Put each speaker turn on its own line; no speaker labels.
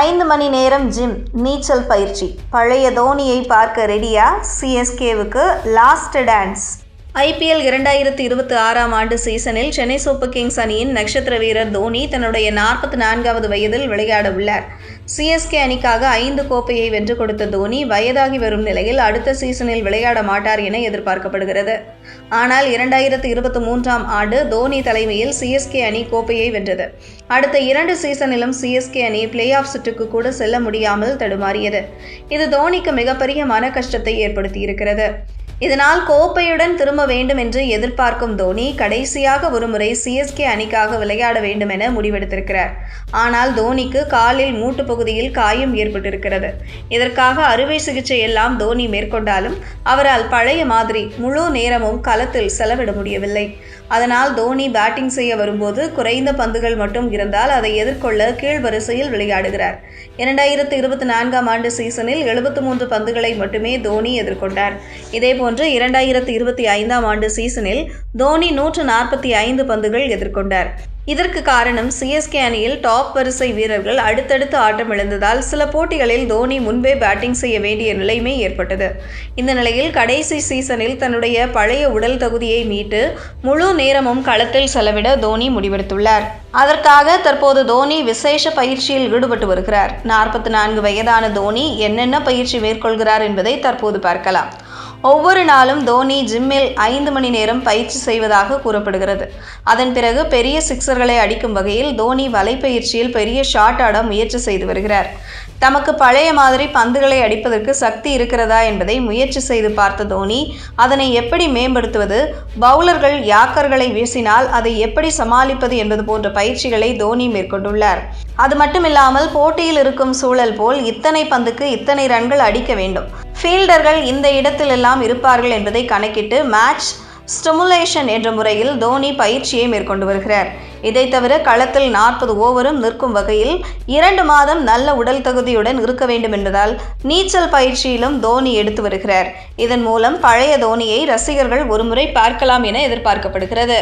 ஐந்து மணி நேரம் ஜிம் நீச்சல் பயிற்சி. பழைய தோனியை பார்க்க ரெடியா சிஎஸ்கேவுக்கு லாஸ்ட் டான்ஸ் ஐபிஎல் இரண்டாயிரத்தி இருபத்தி ஆறாம் ஆண்டு சீசனில் சென்னை சூப்பர் கிங்ஸ் அணியின் நட்சத்திர வீரர் தோனி தன்னுடைய நாற்பத்தி நான்காவது வயதில் விளையாட உள்ளார். சிஎஸ்கே அணிக்காக ஐந்து கோப்பையை வென்று கொடுத்த தோனி வயதாகி வரும் நிலையில் அடுத்த சீசனில் விளையாட மாட்டார் என எதிர்பார்க்கப்படுகிறது. ஆனால் இரண்டாயிரத்து இருபத்தி மூன்றாம் ஆண்டு தோனி தலைமையில் சிஎஸ்கே அணி கோப்பையை வென்றது. அடுத்த இரண்டு சீசனிலும் சிஎஸ்கே அணி பிளே ஆஃப் சுற்றுக்கு கூட செல்ல முடியாமல் தடுமாறியது. இது தோனிக்கு மிகப்பெரிய மன கஷ்டத்தை ஏற்படுத்தியிருக்கிறது. இதனால் கோப்பையுடன் திரும்ப வேண்டும் என்று எதிர்பார்க்கும் தோனி கடைசியாக ஒருமுறை சிஎஸ்கே அணிக்காக விளையாட வேண்டும் என முடிவெடுத்திருக்கிறார். ஆனால் தோனிக்கு காலில் மூட்டு பகுதியில் காயம் ஏற்பட்டிருக்கிறது. இதற்காக அறுவை சிகிச்சை எல்லாம் தோனி மேற்கொண்டாலும் அவரால் பழைய மாதிரி முழு நேரமும் களத்தில் செலவிட முடியவில்லை. அதனால் தோனி பேட்டிங் செய்ய வரும்போது குறைந்த பந்துகள் மட்டும் இருந்தால் அதை எதிர்கொள்ள கீழ் வரிசையில் விளையாடுகிறார். இரண்டாயிரத்து இருபத்தி நான்காம் ஆண்டு சீசனில் எழுபத்து மூன்று பந்துகளை மட்டுமே தோனி எதிர்கொண்டார். இதேபோன்று இரண்டாயிரத்து இருபத்தி ஐந்தாம் ஆண்டு சீசனில் தோனி நூற்று நாற்பத்தி ஐந்து பந்துகள் எதிர்கொண்டார். இதற்கு காரணம் சிஎஸ்கே அணியில் டாப் வரிசை வீரர்கள் அடுத்தடுத்து ஆட்டம் இழந்ததால் சில போட்டிகளில் தோனி முன்பே பேட்டிங் செய்ய வேண்டிய நிலைமை ஏற்பட்டது. இந்த நிலையில் கடைசி சீசனில் தன்னுடைய பழைய உடல் தகுதியை மீட்டு முழு நேரமும் களத்தில் செலவிட தோனி முடிவெடுத்துள்ளார். அதற்காக தற்போது தோனி விசேஷ பயிற்சியில் ஈடுபட்டு வருகிறார். நாற்பத்தி நான்கு வயதான தோனி என்னென்ன பயிற்சி மேற்கொள்கிறார் என்பதை தற்போது பார்க்கலாம். ஒவ்வொரு நாளும் தோனி ஜிம்மில் ஐந்து மணி நேரம் பயிற்சி செய்வதாக கூறப்படுகிறது. அதன் பிறகு பெரிய சிக்சர்களை அடிக்கும் வகையில் தோனி வலைப்பயிற்சியில் பெரிய ஷாட் ஆட முயற்சி செய்து வருகிறார். தமக்கு பழைய மாதிரி பந்துகளை அடிப்பதற்கு சக்தி இருக்கிறதா என்பதை முயற்சி செய்து பார்த்த தோனி அதனை எப்படி மேம்படுத்துவது? பவுலர்கள் யாக்கர்களை வீசினால் அதை எப்படி சமாளிப்பது என்பது போன்ற பயிற்சிகளை தோனி மேற்கொண்டுள்ளார். அது மட்டுமில்லாமல் போட்டியில் இருக்கும் சூழல் போல் இத்தனை பந்துக்கு இத்தனை ரன்கள் அடிக்க வேண்டும். ஃபீல்டர்கள் இந்த இடத்திலெல்லாம் இருப்பார்கள் என்பதை கணக்கிட்டு மேட்ச் ஸ்டிமுலேஷன் என்ற முறையில் தோனி பயிற்சியை மேற்கொண்டு வருகிறார். இதை தவிர களத்தில் நாற்பது ஓவரும் நிற்கும் வகையில் இரண்டு மாதம் நல்ல உடல் தகுதியுடன் இருக்க வேண்டும் என்பதால் நீச்சல் பயிற்சியிலும் தோனி எடுத்து வருகிறார். இதன் மூலம் பழைய தோனியை ரசிகர்கள் ஒருமுறை பார்க்கலாம் என எதிர்பார்க்கப்படுகிறது.